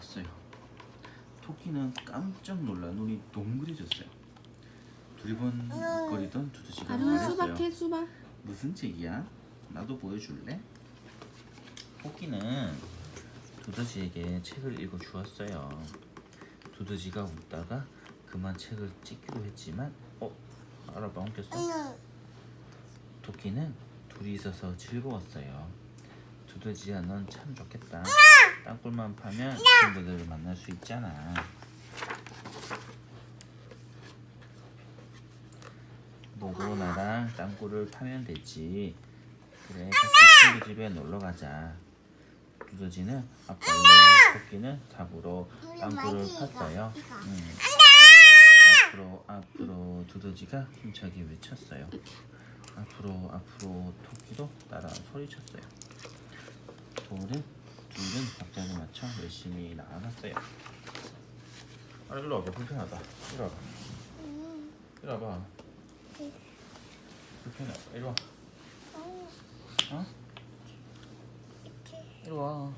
왔어요. 토끼는 깜짝 놀라 눈이 동그래졌어요. 두리번거리던 두두지가 아루는 말했어요. 수박해 수박. 무슨 책이야? 나도 보여줄래? 토끼는 두더지에게 책을 읽어 주었어요. 두더지가 웃다가 그만 책을 찍기로 했지만 어? 알아봐 옮겼어? 토끼는 둘이 있어서 즐거웠어요. 두더지야 넌 참 좋겠다. 땅굴만 파면 친구들을 만날 수 있잖아. 너도 나랑 땅굴을 파면 되지. 그래, 같이 친구 집에 놀러 가자. 두더지는 아빠로, 토끼는 삽으로 땅굴을 팠어요. 응. 앞으로, 앞으로 두더지가 힘차게 외쳤어요. 앞으로, 앞으로 토끼도 따라 소리쳤어요. 둘은, 둘은 박자를 맞춰 열심히 나아갔어요. 아, 일로 와봐. 불편하다. 이리 와봐. 이리 와봐. 불편해. 이리 와. 어? 이리 와.